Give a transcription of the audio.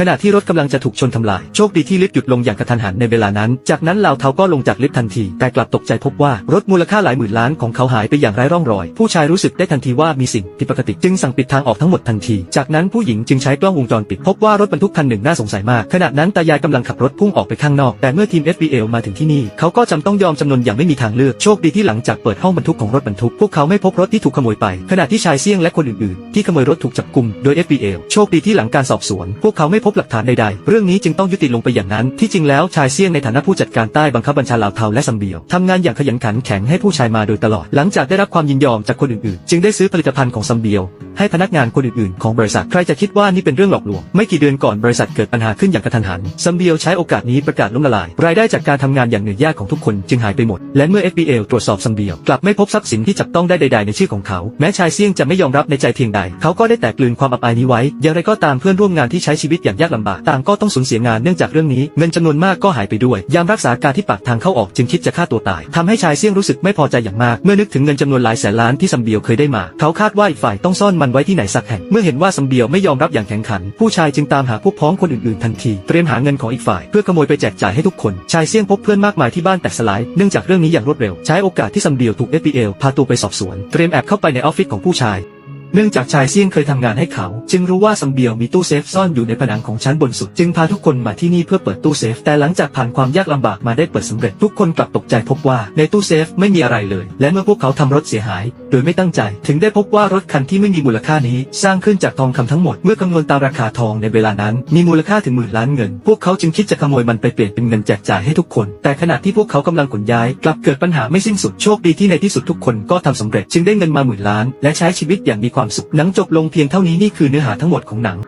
ขณะที่รถกำลังจะถูกชนทำลาย โชคดีที่ลิฟต์หยุดลงอย่างกระทันหันในเวลานั้น จากนั้นลาวเทาก็ลงจากลิฟต์ทันที แต่กลับตกใจพบว่ารถมูลค่าหลายหมื่นล้านของเขาหายไปอย่างไร้ร่องรอย ผู้ชายรู้สึกได้ทันทีว่ามีสิ่งผิดปกติจึงสั่งปิดทางออกทั้งหมดทันที จากนั้นผู้หญิงจึงใช้กล้องวงจรปิดพบว่ารถบรรทุกคันหนึ่งน่าสงสัยมาก ขณะนั้นตายายกำลังขับรถพุ่งออกไปข้างนอก แต่เมื่อทีม FBL มาถึงที่นี่ เขาก็จำต้องยอมจำนนอย่างไม่มีทางเลือก โชคดีที่หลังจากเปิดห้องบรรทุกของรถบรรทุก พวกเขาไม่พบรถที่ถูกขโมยไป ขณะที่ชายเสี่ยงและคนอื่นๆ ที่ขโมยรถถูกจับกุมโดย FBL โชคดีที่หลังการสอบสวน พวกเขาไม่พบหลักฐานใดๆ เรื่องนี้จึงต้องยุติลงไปอย่างนั้น ที่จริงแล้วชายเสี่ยงในฐานะผู้จัดการใต้บังคับบัญชาลาวเทาและซัมเบียวทำงานอย่างขยันขันแข็งให้ผู้ชายมาโดยตลอด หลังจากได้รับความยินยอมจากคนอื่นๆ จึงได้ซื้อผลิตภัณฑ์ของซัมเบียว ให้พนักงานคนอื่นๆ ของบริษัท ใครจะคิดว่านี่เป็นเรื่องหลอกลวง ไม่กี่เดือนก่อนบริษัทเกิดปัญหาขึ้นอย่างกระทันหัน ซัมเบียวใช้โอกาสนี้ประกาศล้มละลาย รายได้จากการทำงานอย่างเหนื่อยยากของทุกคนจึงหายไปหมด และเมื่อ FBL ตรวจสอบซัมเบียวกลับไม่พบทรัพย์สินที่จับต้องได้ใด ๆ ในชื่อของเขา แม้ชายเสี่ยงจะไม่ยอมรับในใจเพียงใด เขาก็ได้แต่กลืนความอับอายนี้ไว้ อย่างไรก็ตามเพื่อนร่วมงานที่ใช้ชีวิตอย่างยากลำบากต่างก็ต้องสูญเสียงานเนื่องจากเรื่องนี้เงินจำนวนมากก็หายไปด้วย ยามรักษาการที่ปากทางเข้าออกจึงคิดจะฆ่าตัวตายทำให้ชายเสี่ยงรู้สึกไม่พอใจอย่างมาก เมื่อนึกถึงเงินจำนวนหลายแสนล้านที่ซัมเบียวเคยได้มา เขาคาดว่าอีกฝ่ายต้องซ่อนมันไว้ที่ไหนสักแห่ง เมื่อเห็นว่าซัมเบียวไม่ยอมรับอย่างแข็งขัน ผู้ชายจึงตามหาพวกพ้องคนอื่นๆทันที เตรียมหาเงินของอีกฝ่าย เพื่อขโมยไปแจกจ่ายให้ทุกคน ชายเสี่ยงพบเพื่อนมากมายที่บ้านแตกสลาย เนื่องจากเรื่องนี้อย่างรวดเร็ว ใช้โอกาสที่ซัมเบียวถูก FBL พาตัวไปสอบสวน เตรียมแอบเข้าไปในออฟฟิศของผู้ชาย เนื่องจากชายเซี่ยงเคยทำงานให้เขา จึงรู้ว่าซัมเบียวมีตู้เซฟซ่อนอยู่ในผนังของชั้นบนสุด จึงพาทุกคนมาที่นี่เพื่อเปิดตู้เซฟ แต่หลังจากผ่านความยากลำบากมาได้เปิดสำเร็จทุกคนกลับตกใจพบว่าในตู้เซฟไม่มีอะไรเลย และเมื่อพวกเขาทำรถเสียหาย โดยไม่ตั้งใจ ถึงได้พบว่ารถคันที่ไม่มีมูลค่านี้ สร้างขึ้นจากทองคำทั้งหมดเมื่อคำนวณตามราคาทองในเวลานั้น มีมูลค่าถึงหมื่นล้านเงิน พวกเขาจึงคิดจะขโมยมันไปเปลี่ยนเป็นเงินแจกจ่ายให้ทุกคน แต่ขณะที่พวกเขากำลังขนย้ายกลับเกิดปัญหาไม่สิ้นสุดโชคดีที่ในที่สุดทุกคนก็ทำสำเร็จจึงได้เงินมาหมื่นล้าน และใช้ชีวิตอย่างมีความสุขหนังจบลงเพียงเท่านี้นี่คือเนื้อหาทั้งหมดของหนัง